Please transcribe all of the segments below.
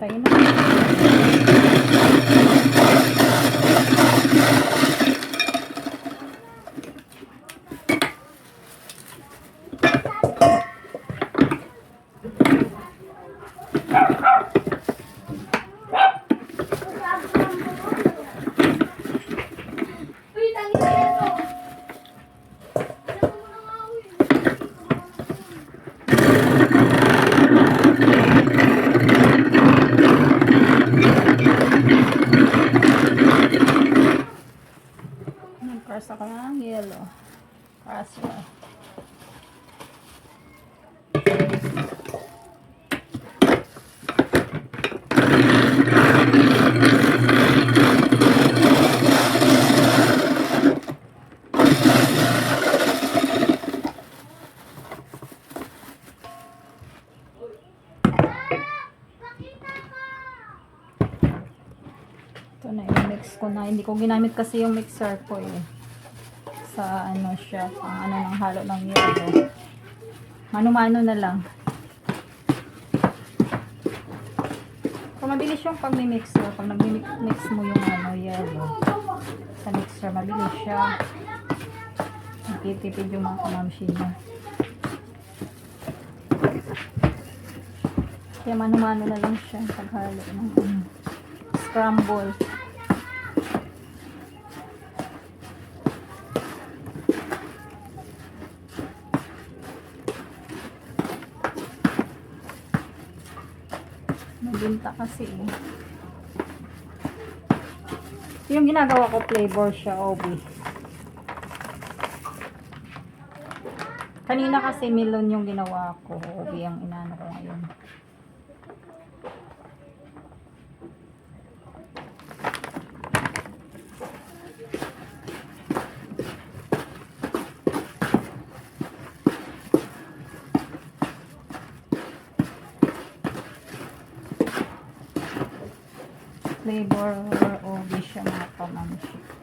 Saya. Yellow. Ito na yung mix ko na. Hindi ko ginamit kasi yung mixer ko eh. Sa ano siya, pang ano ng halo ng yelo. Mano-mano na lang. Kung mabilis yung pag-mixer, pag nag-mix mo yung ano, yelo, sa mixer, mabilis siya. Nakitipid yung mga kamamshi niya. Kaya mano-mano na lang siya paghalo ng ano, scramble. Nabinta kasi eh. Yung ginagawa ko flavor siya, Obi. Kanina kasi melon yung ginawa ko. Obi ang inano ko ngayon. Flavor Obi siya mga.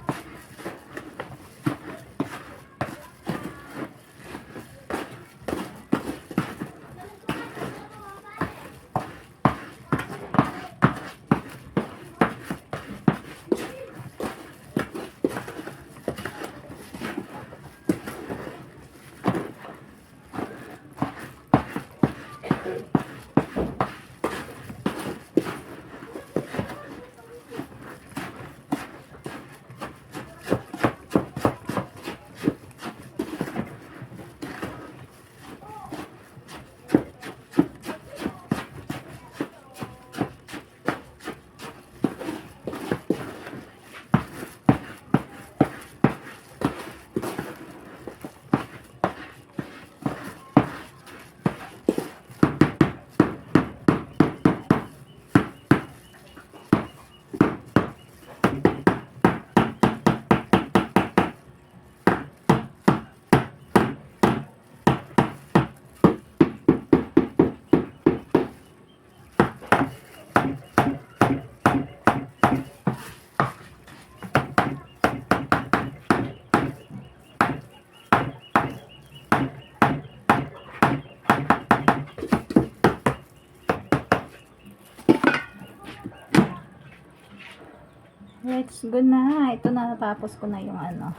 Let's go na. Ito na natapos ko na yung ano.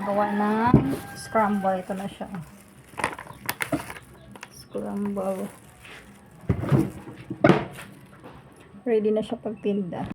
Gawa ng scramble. Ito na siya. Scramble. Ready na siya pagtinda.